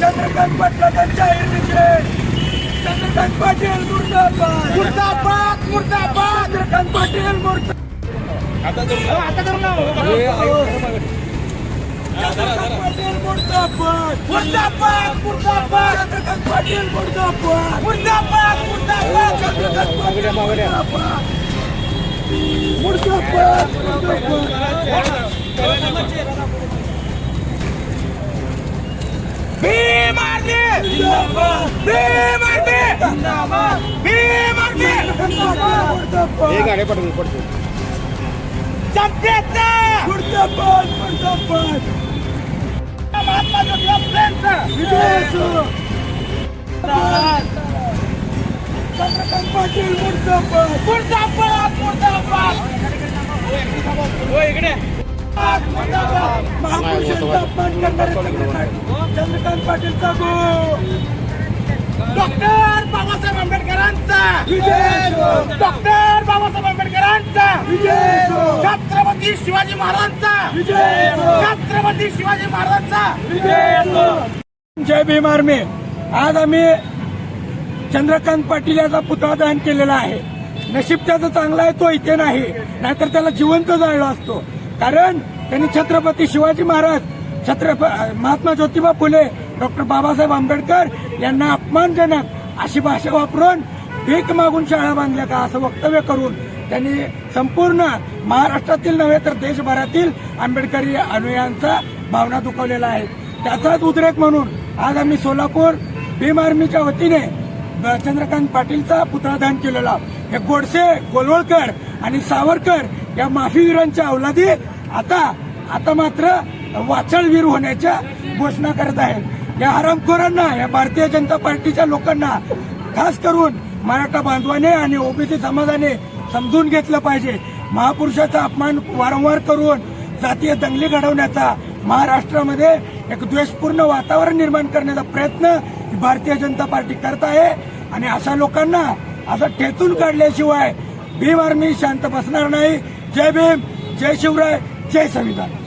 चंद्रकांत पाटलाचा जाहीर निषेध चंद्रकांत पाटील मुर्दाबाद मुर्दाबाद मुर्दाबाद चंद्रकांत पाटील मुर्दा चंद्रकांत पाटील मुर्दाबाद मुर्दाबाद मुर्दाबाद चंद्रकांत पाटील मुर्दाबाद मुर्दाबाद मुर्दाबाद चंद्रकांत पाटील मुर्दाबाद मुर्दाबाद मुर्दाबाद भीम आर्मी जिंदाबाद भीम आर्मी जिंदाबाद भीम आर्मी हे गाडी पडतो पडतो जनतेचा मुर्दाबाद मुर्दाबाद महात्मा ज्योतिबा फुलेंचा विजय असो चंद्रकांत पाटील मुर्दाबाद मुर्दाबाद मुर्दाबाद. महापुरुषांचा अपमान करणारे चंद्रकांत पाटीलचा डॉक्टर बाबासाहेब आंबेडकरांचा. विजय डॉक्टर बाबासाहेब आंबेडकरांचा. विजय छत्रपती शिवाजी महाराजांचा. विजय छत्रपती शिवाजी महाराजांचा. विजय जय भीम आर्मी. आज आम्ही चंद्रकांत पाटील याचा पुतळा दहन केलेला आहे. नशीब त्याचा चांगला आहे तो इथे नाही. नाहीतर त्याला जिवंत जाळला असतो. कारण त्यांनी छत्रपती शिवाजी महाराज छत्रप महात्मा ज्योतिबा फुले डॉक्टर बाबासाहेब आंबेडकर यांना अपमानजनक अशी भाषा वापरून भीक मागून शाळा बांधल्या का असं वक्तव्य करून त्यांनी संपूर्ण महाराष्ट्रातील नव्हे तर देशभरातील आंबेडकरी अनुयांचा भावना दुखवलेला आहे. त्याचाच उद्रेक म्हणून आज आम्ही सोलापूर भीम आर्मीच्या वतीने चंद्रकांत पाटीलचा पुतळा दान केलेला. हे गोडसे गोलवळकर आणि सावरकर या माफीवीरांच्या अवलादी आता आता मात्र वाचळवीर होण्याच्या घोषणा करत आहेत. या हरामखोरांना या भारतीय जनता पार्टीच्या लोकांना खास करून मराठा बांधवाने आणि ओबीसी समाजाने समजून घेतलं पाहिजे. महापुरुषाचा अपमान वारंवार करून जातीय दंगली घडवण्याचा महाराष्ट्रामध्ये एक द्वेषपूर्ण वातावरण निर्माण करण्याचा प्रयत्न भारतीय जनता पार्टी करत आहे. आणि अशा लोकांना असं ठेचून काढल्याशिवाय भीम आर्मी शांत बसणार नाही. जय भीम जय शिवराय जय संविधान।